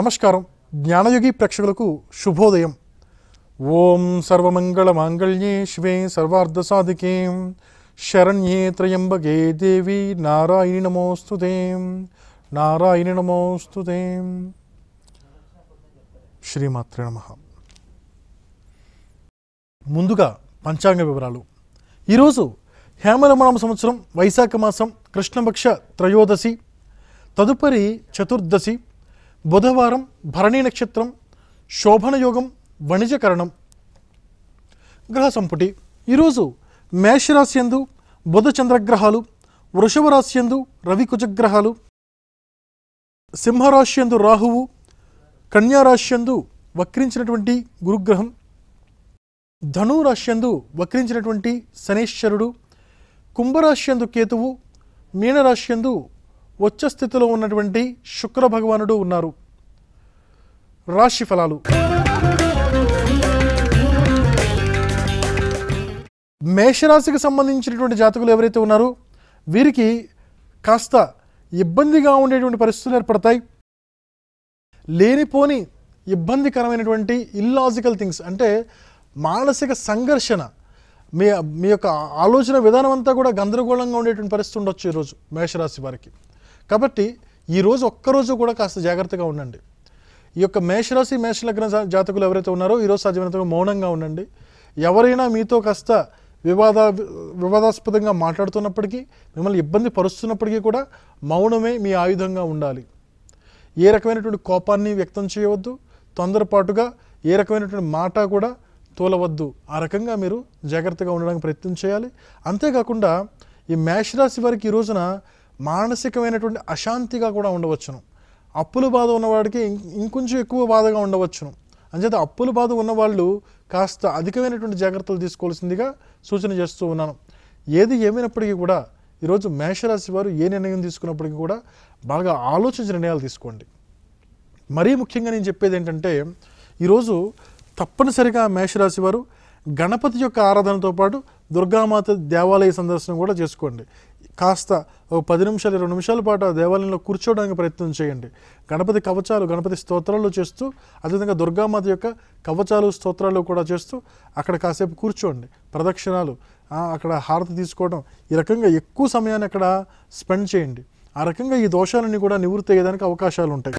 నమస్కారం. జ్ఞానయోగి ప్రేక్షకులకు శుభోదయం. ఓం సర్వమంగళ మాంగళ్యే శివే సర్వార్థ సాధికే శరణ్యే త్రయంబగే దేవి నారాయణి నమోస్తుతే. నారాయణి నమోస్తుతే. శ్రీమాత్రే నమ. ముందుగా పంచాంగ వివరాలు. ఈరోజు హేమరమణం సంవత్సరం వైశాఖ మాసం కృష్ణపక్ష త్రయోదశి తదుపరి చతుర్దశి బుధవారం భరణి నక్షత్రం శోభనయోగం వణిజకరణం. గ్రహ సంపుటి. ఈరోజు మేషరాశి ఎందు బుధ చంద్రగ్రహాలు వృషభ రాశి యందు రవి కుజగ్రహాలు సింహరాశి ఎందు రాహువు కన్యారాశి ఎందు వక్రించినటువంటి గురుగ్రహం ధనురాశ్యందు వక్రించినటువంటి శనేశ్వరుడు కుంభరాశ్యందు కేతువు మీనరాశ్యందు ఉచ్చ స్థితిలో ఉన్నటువంటి శుక్ర భగవానుడు ఉన్నారు. రాశి ఫలాలు. మేషరాశికి సంబంధించినటువంటి జాతకులు ఎవరైతే ఉన్నారో వీరికి కాస్త ఇబ్బందిగా ఉండేటువంటి పరిస్థితులు ఏర్పడతాయి. లేనిపోని ఇబ్బందికరమైనటువంటి ఇల్లాజికల్ థింగ్స్ అంటే మానసిక సంఘర్షణ మీ మీ యొక్క ఆలోచన విధానం అంతా కూడా గందరగోళంగా ఉండేటువంటి పరిస్థితి ఉండొచ్చు ఈరోజు మేషరాశి వారికి. కాబట్టి ఈరోజు ఒక్కరోజు కూడా కాస్త జాగ్రత్తగా ఉండండి. ఈ యొక్క మేషరాశి మేషలగ్న జాతకులు ఎవరైతే ఉన్నారో ఈరోజు సాధ్యమైనంతగా మౌనంగా ఉండండి. ఎవరైనా మీతో కాస్త వివాద వివాదాస్పదంగా మాట్లాడుతున్నప్పటికీ మిమ్మల్ని ఇబ్బంది పరుస్తున్నప్పటికీ కూడా మౌనమే మీ ఆయుధంగా ఉండాలి. ఏ రకమైనటువంటి కోపాన్ని వ్యక్తం చేయవద్దు. తొందరపాటుగా ఏ రకమైనటువంటి మాట కూడా తోలవద్దు. ఆ రకంగా మీరు జాగ్రత్తగా ఉండడానికి ప్రయత్నం చేయాలి. అంతేకాకుండా ఈ మేషరాశి వారికి ఈ రోజున మానసికమైనటువంటి అశాంతిగా కూడా ఉండవచ్చును. అప్పుల బాధ ఉన్నవాడికి ఇం- ఇంకొంచెం ఎక్కువ బాధగా ఉండవచ్చును. అంచేత అప్పుల బాధ ఉన్నవాళ్ళు కాస్త అధికమైనటువంటి జాగ్రత్తలు తీసుకోవాల్సిందిగా సూచన చేస్తూ ఉన్నాను. ఏది ఏమైనప్పటికీ కూడా ఈరోజు మేషరాశి వారు ఏ నిర్ణయం తీసుకున్నప్పటికీ కూడా బాగా ఆలోచించి నిర్ణయాలు తీసుకోండి. మరీ ముఖ్యంగా నేను చెప్పేది ఏంటంటే ఈరోజు తప్పనిసరిగా మేషరాశి వారు గణపతి యొక్క ఆరాధనతో పాటు దుర్గామాత దేవాలయ సందర్శనం కూడా చేసుకోండి. కాస్త ఒక పది నిమిషాలు ఇరవై నిమిషాల పాటు ఆ దేవాలయంలో కూర్చోవడానికి ప్రయత్నం చేయండి. గణపతి కవచాలు గణపతి స్తోత్రాలు చేస్తూ అదేవిధంగా దుర్గామాత యొక్క కవచాలు స్తోత్రాలు కూడా చేస్తూ అక్కడ కాసేపు కూర్చోండి. ప్రదక్షిణాలు అక్కడ హారతి తీసుకోవడం ఈ రకంగా ఎక్కువ సమయాన్ని అక్కడ స్పెండ్ చేయండి. ఆ రకంగా ఈ దోషాలన్నీ కూడా నివృత్తి అయ్యేదానికి అవకాశాలు ఉంటాయి